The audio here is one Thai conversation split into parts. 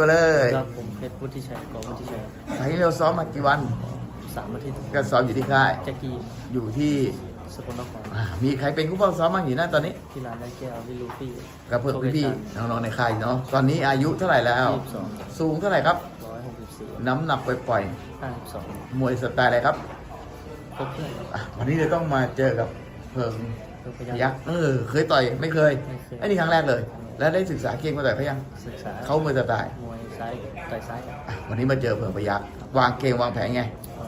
ไปเลยครับผมเพชรวุฒิชัยกอวุฒิชัยไฟล์เราซ้อมมากี่วัน สามอาทิตย์ก็ซ้อมอยู่ที่ค่าย แจ็คกี้อยู่ที่สกลนครอ่ามีใครเป็นผู้ป้องซ้อมบ้างอยู่นะตอนนี้ที่ร้านได้แก้ววิลูฟี่กับเพื่อนพี่ๆน้องๆในค่ายเนาะ ตอนนี้อายุเท่าไหร่แล้ว ยี่สิบสองสูงเท่าไหร่ครับ ร้อยหกสิบสี่น้ำหนักปล่อยห้าสิบสองๆ มวยสไตล์อะไรครับครบเพื่อนอะวันนี้เราต้องมาเจอกับเพิง เพื่อพพยัยักกษ์เออ เคยต่อยไม่เคย ไม่เคย ไอ้นี่ครั้งแรกเลย แล้วได้ศึกษาเก่งมาต่อยเขายังศึกษาเขามือสไตล์มวยซ้ายต่อยซ้ายอะวันนี้มาเจอเพิงพยักษ์วางเกมวางแผนไงก็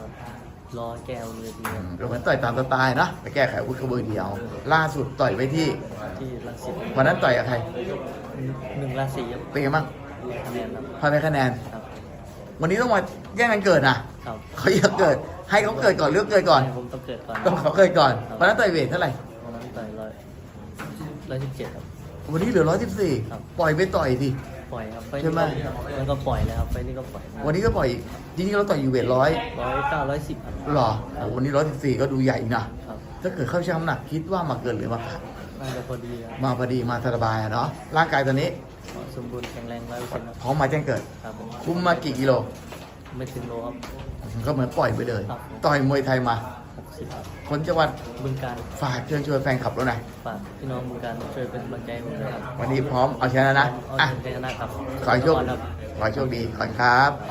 รอแก้วเลยทีอืมก็เหมือนต่อยตามสไตล์เนอะไปแก้ไขอาวุธกระเบือเดียว ล่าสุดต่อยไปที่ ที่ลังสิตวันนั้นต่อยกับใครหนึ่งราศีครับเป็นไงบ้างคะแนนครับพาไปคะแนน ครับวันนี้ต้องมาแย่งกันเกิดนะครับเขาอยากเกิด ให้เขาเกิดก่อนเลือกเกิดก่อน ให้ผมต้องเกิดก่อนต้องเขาเกิดก่อนวันนั้นต่อยเวทเท่าไหร่วันนั้นต่อยร้อยร้อยสิบเจ็ดครับ วันนี้เหลือร้อยสิบสี่ครับ ปล่อยไปต่อยดิปล่อยครับไปใช่ไหมแล้วก็ปล่อยแล้วครับไปนี่ก็ปล่อยวันนี้ก็ปล่อยจริงๆเราต่อยอยู่เวทร้อยร้อยเก้าร้อยสิบครับหรอโอ้วันนี้ร้อยสิบสี่ก็ดูใหญ่นะ ครับถ้าเกิดเข้าช่างน้ำหนักคิดว่ามาเกินหรือมาขาดน่าจะพอดีครับมาพอดีมาสบายอะเนาะ ร่างกายตอนนี้สมบูรณ์แข็งแรงร้อยเปอร์เซ็นต์ครับพร้อมมาแจ้งเกิด ครับผมคุมมากี่กิโล ไม่ถึงโลครับ ก็เหมือนปล่อยไปเลย ครับ ต่อยมวยไทยมาหกสิบ ครับคนจังหวัดบึงการฝากเชิญชวนแฟนคลับเราหน่อยฝากพี่น้องบึงการช่วยเป็นกำลังใจให้ผมด้วยครับวันนี้พร้อมเอาชนะนะเอาอะชนะนะครับขอให้โชคครับขอให้โชคดีขอบคุณครับอะ